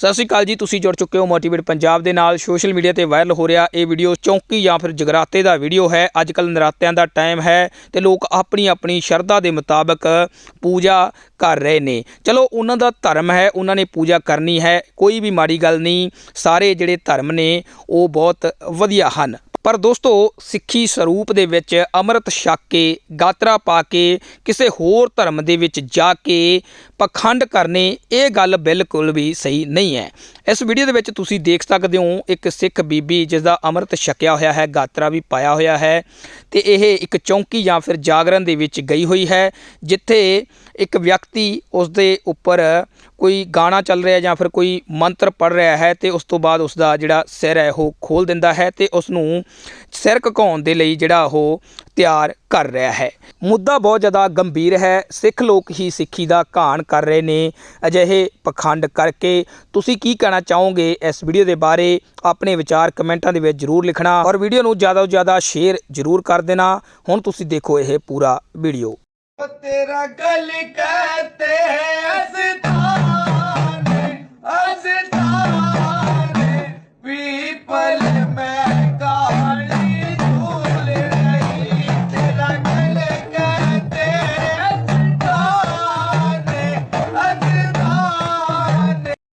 ਸਤਿ ਸ਼੍ਰੀ ਅਕਾਲ ਜੀ, ਤੁਸੀਂ ਜੁੜ ਚੁੱਕੇ ਹੋ ਮੋਟੀਵੇਟ ਪੰਜਾਬ ਦੇ ਨਾਲ। ਸੋਸ਼ਲ ਮੀਡੀਆ ਤੇ ਵਾਇਰਲ ਹੋ ਰਿਹਾ ਇਹ ਵੀਡੀਓ ਚੌਂਕੀ ਜਾਂ ਫਿਰ ਜਗਰਾਤੇ ਦਾ ਵੀਡੀਓ ਹੈ। ਅੱਜ ਕੱਲ ਨਰਾਤਿਆਂ ਦਾ ਟਾਈਮ ਹੈ ਤੇ ਲੋਕ ਆਪਣੀ ਆਪਣੀ ਸ਼ਰਧਾ ਦੇ ਮੁਤਾਬਕ ਪੂਜਾ ਕਰ ਰਹੇ ਨੇ। ਚਲੋ, ਉਹਨਾਂ ਦਾ ਧਰਮ ਹੈ, ਉਹਨਾਂ ਨੇ ਪੂਜਾ ਕਰਨੀ ਹੈ। ਕੋਈ ਵੀ ਮਾੜੀ ਗੱਲ ਨਹੀਂ, ਸਾਰੇ ਜਿਹੜੇ ਧਰਮ ਨੇ, ਉਹ ਬਹੁਤ ਵਧੀਆ ਹਨ। ਪਰ ਦੋਸਤੋ, ਸਿੱਖੀ ਸਰੂਪ ਦੇ ਵਿੱਚ ਅੰਮ੍ਰਿਤ ਛਕ ਕੇ, ਗਾਤਰਾ ਪਾ ਕੇ, ਕਿਸੇ ਹੋਰ ਧਰਮ ਦੇ ਵਿੱਚ ਜਾ ਕੇ ਪਖੰਡ ਕਰਨੇ ਇਹ ਗੱਲ ਬਿਲਕੁਲ ਵੀ ਸਹੀ ਨਹੀਂ ਹੈ। ਇਸ ਵੀਡੀਓ ਦੇ ਵਿੱਚ ਤੁਸੀਂ ਦੇਖ ਸਕਦੇ ਹੋ ਇੱਕ ਸਿੱਖ ਬੀਬੀ ਜਿਸ ਦਾ ਅੰਮ੍ਰਿਤ ਛਕਿਆ ਹੋਇਆ ਹੈ, ਗਾਤਰਾ ਵੀ ਪਾਇਆ ਹੋਇਆ ਹੈ ਤੇ ਇਹ ਇੱਕ ਚੌਂਕੀ ਜਾਂ ਫਿਰ ਜਾਗਰਣ ਦੇ ਵਿੱਚ ਗਈ ਹੋਈ ਹੈ, ਜਿੱਥੇ ਇੱਕ ਵਿਅਕਤੀ ਉਸ ਦੇ ਉੱਪਰ ਕੋਈ ਗਾਣਾ ਚੱਲ ਰਿਹਾ ਜਾਂ ਫਿਰ ਕੋਈ ਮੰਤਰ ਪੜ ਰਿਹਾ ਹੈ ਤੇ ਉਸ ਤੋਂ ਬਾਅਦ ਉਸ ਦਾ ਜਿਹੜਾ ਸਿਰ ਹੈ ਉਹ ਖੋਲ ਦਿੰਦਾ ਹੈ ਤੇ ਉਸ ਨੂੰ ਸਿਰ ਝੁਕਾਉਣ ਦੇ ਲਈ ਜਿਹੜਾ ਉਹ ਤਿਆਰ ਕਰ ਰਿਹਾ ਹੈ। ਮੁੱਦਾ ਬਹੁਤ ਜ਼ਿਆਦਾ ਗੰਭੀਰ ਹੈ। ਸਿੱਖ ਲੋਕ ਹੀ ਸਿੱਖੀ ਦਾ ਘਾਣ ਕਰ ਰਹੇ ਨੇ। ਅਜਿਹੇ ਪਖੰਡ ਕਰਕੇ ਤੁਸੀਂ ਕੀ ਕਹਿਣਾ ਚਾਹੋਗੇ? ਇਸ ਵੀਡੀਓ ਦੇ ਬਾਰੇ ਆਪਣੇ ਵਿਚਾਰ ਕਮੈਂਟਾਂ ਦੇ ਵਿੱਚ ਜ਼ਰੂਰ ਲਿਖਣਾ ਔਰ ਵੀਡੀਓ ਨੂੰ ਜ਼ਿਆਦਾ ਤੋਂ ਜ਼ਿਆਦਾ ਸ਼ੇਅਰ ਜ਼ਰੂਰ ਕਰ ਦੇਣਾ। ਹੁਣ ਤੁਸੀਂ ਦੇਖੋ ਇਹ ਪੂਰਾ ਵੀਡੀਓ। ਤੇਰਾ ਗੱਲ ਕਹਤੇ ਹੈ ਅਸੀਂ